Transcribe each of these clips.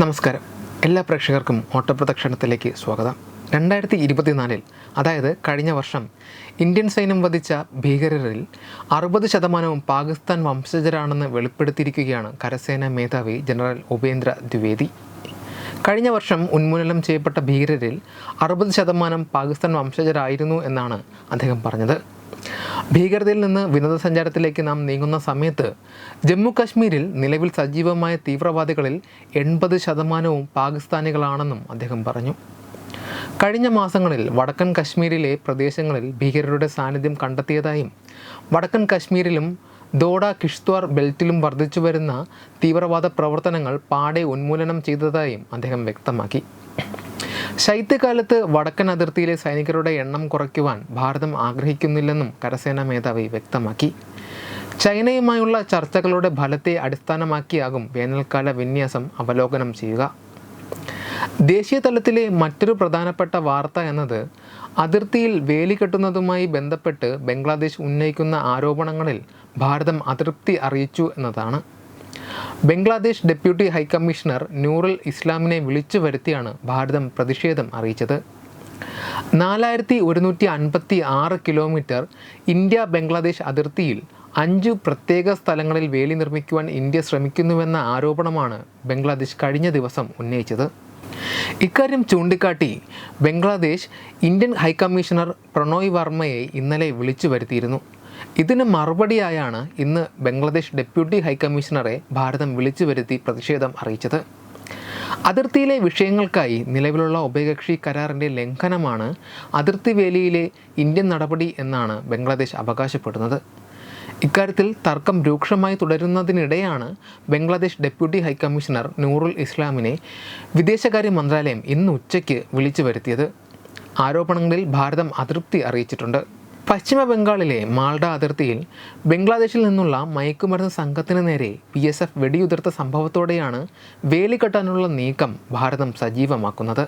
നമസ്കാരം. എല്ലാ പ്രേക്ഷകർക്കും ഓട്ടപ്രദക്ഷിണത്തിലേക്ക് സ്വാഗതം. രണ്ടായിരത്തി ഇരുപത്തിനാലിൽ അതായത് കഴിഞ്ഞ വർഷം ഇന്ത്യൻ സൈന്യം വധിച്ച ഭീകരരിൽ അറുപത് ശതമാനവും പാകിസ്ഥാൻ വംശജരാണെന്ന് വെളിപ്പെടുത്തിയിരിക്കുകയാണ് കരസേനാ മേധാവി ജനറൽ ഉപേന്ദ്ര ദ്വിവേദി. കഴിഞ്ഞ വർഷം ഉന്മൂലനം ചെയ്യപ്പെട്ട ഭീകരരിൽ അറുപത് ശതമാനം പാകിസ്ഥാൻ വംശജരായിരുന്നു എന്നാണ് അദ്ദേഹം പറഞ്ഞത്. ഭീകരതയിൽ നിന്ന് വിനോദസഞ്ചാരത്തിലേക്ക് നാം നീങ്ങുന്ന സമയത്ത് ജമ്മു കാശ്മീരിൽ നിലവിൽ സജീവമായ തീവ്രവാദികളിൽ എൺപത് ശതമാനവും പാകിസ്ഥാനികളാണെന്നും അദ്ദേഹം പറഞ്ഞു. കഴിഞ്ഞ മാസങ്ങളിൽ വടക്കൻ കശ്മീരിലെ പ്രദേശങ്ങളിൽ ഭീകരരുടെ സാന്നിധ്യം കണ്ടെത്തിയതായും വടക്കൻ കശ്മീരിലും ദോഡ കിഷ്ത്വാർ ബെൽറ്റിലും വർദ്ധിച്ചു വരുന്ന തീവ്രവാദ പ്രവർത്തനങ്ങൾ പാടെ ഉന്മൂലനം ചെയ്തതായും അദ്ദേഹം വ്യക്തമാക്കി. ശൈത്യകാലത്ത് വടക്കൻ അതിർത്തിയിലെ സൈനികരുടെ എണ്ണം കുറയ്ക്കുവാൻ ഭാരതം ആഗ്രഹിക്കുന്നില്ലെന്നും കരസേനാ മേധാവി വ്യക്തമാക്കി. ചൈനയുമായുള്ള ചർച്ചകളുടെ ഫലത്തെ അടിസ്ഥാനമാക്കിയാകും വേനൽക്കാല വിന്യാസം അവലോകനം ചെയ്യുക. ദേശീയ തലത്തിലെ മറ്റൊരു പ്രധാനപ്പെട്ട വാർത്ത എന്നത് അതിർത്തിയിൽ വേലി കെട്ടുന്നതുമായി ബന്ധപ്പെട്ട് ബംഗ്ലാദേശ് ഉന്നയിക്കുന്ന ആരോപണങ്ങളിൽ ഭാരതം അതൃപ്തി അറിയിച്ചു എന്നതാണ്. ബംഗ്ലാദേശ് ഡെപ്യൂട്ടി ഹൈക്കമ്മീഷണർ നൂറുൽ ഇസ്ലാമിനെ വിളിച്ചു വരുത്തിയാണ് ഭാരതം പ്രതിഷേധം അറിയിച്ചത്. നാലായിരത്തി ഒരുന്നൂറ്റി അൻപത്തി ആറ് കിലോമീറ്റർ ഇന്ത്യ ബംഗ്ലാദേശ് അതിർത്തിയിൽ അഞ്ച് പ്രത്യേക സ്ഥലങ്ങളിൽ വേലി നിർമ്മിക്കുവാൻ ഇന്ത്യ ശ്രമിക്കുന്നുവെന്ന ആരോപണമാണ് ബംഗ്ലാദേശ് കഴിഞ്ഞ ദിവസം ഉന്നയിച്ചത്. ഇക്കാര്യം ചൂണ്ടിക്കാട്ടി Bangladesh Indian high commissioner Pranay വർമ്മയെ ഇന്നലെ വിളിച്ചു വരുത്തിയിരുന്നു. ഇതിന് മറുപടിയായാണ് ഇന്ന് ബംഗ്ലാദേശ് ഡെപ്യൂട്ടി ഹൈക്കമ്മീഷണറെ ഭാരതം വിളിച്ചു വരുത്തി പ്രതിഷേധം അറിയിച്ചത്. അതിർത്തിയിലെ വിഷയങ്ങൾക്കായി നിലവിലുള്ള ഉഭയകക്ഷി കരാറിന്റെ ലംഘനമാണ് അതിർത്തി വേലിയിലെ ഇന്ത്യൻ നടപടി എന്നാണ് ബംഗ്ലാദേശ് അവകാശപ്പെടുന്നത്. ഇക്കാര്യത്തിൽ തർക്കം രൂക്ഷമായി തുടരുന്നതിനിടെയാണ് ബംഗ്ലാദേശ് ഡെപ്യൂട്ടി ഹൈക്കമ്മീഷണർ നൂറുൽ ഇസ്ലാമിനെ വിദേശകാര്യ മന്ത്രാലയം ഇന്ന് ഉച്ചയ്ക്ക് വിളിച്ചു വരുത്തിയത്. ആരോപണങ്ങളിൽ ഭാരതം അതൃപ്തി അറിയിച്ചിട്ടുണ്ട്. പശ്ചിമ ബംഗാളിലെ മാൾഡ അതിർത്തിയിൽ ബംഗ്ലാദേശിൽ നിന്നുള്ള മയക്കുമരുന്ന് സംഘത്തിന് നേരെ പി എസ് എഫ് വെടിയുതിർത്ത സംഭവത്തോടെയാണ് വേലിക്കെട്ടാനുള്ള നീക്കം ഭാരതം സജീവമാക്കുന്നത്.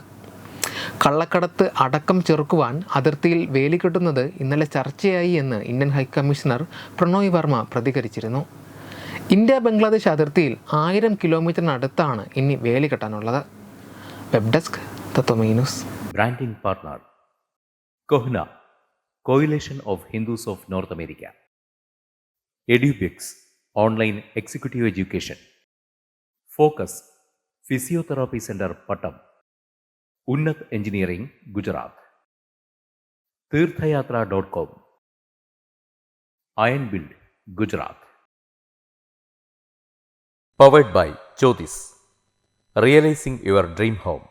കള്ളക്കടത്ത് അടക്കം ചെറുക്കുവാൻ അതിർത്തിയിൽ വേലിക്കെട്ടുന്നത് ഇന്നലെ ചർച്ചയായി എന്ന് ഇന്ത്യൻ ഹൈക്കമ്മീഷണർ പ്രണോയ് വർമ്മ പ്രതികരിച്ചിരുന്നു. ഇന്ത്യ ബംഗ്ലാദേശ് അതിർത്തിയിൽ ആയിരം കിലോമീറ്ററിനടുത്താണ് ഇനി വേലിക്കെട്ടാനുള്ളത് വെബ് ഡെസ്ക് തത്വമീനുസ് branding partner Kohna Coalition of Hindus of North America EduBix Online Executive Education Focus Physiotherapy Center Pattam Unnat Engineering Gujarat തീർത്ഥയാത്ര.com Iron Build Gujarat Powered by Jyotis Realizing your dream home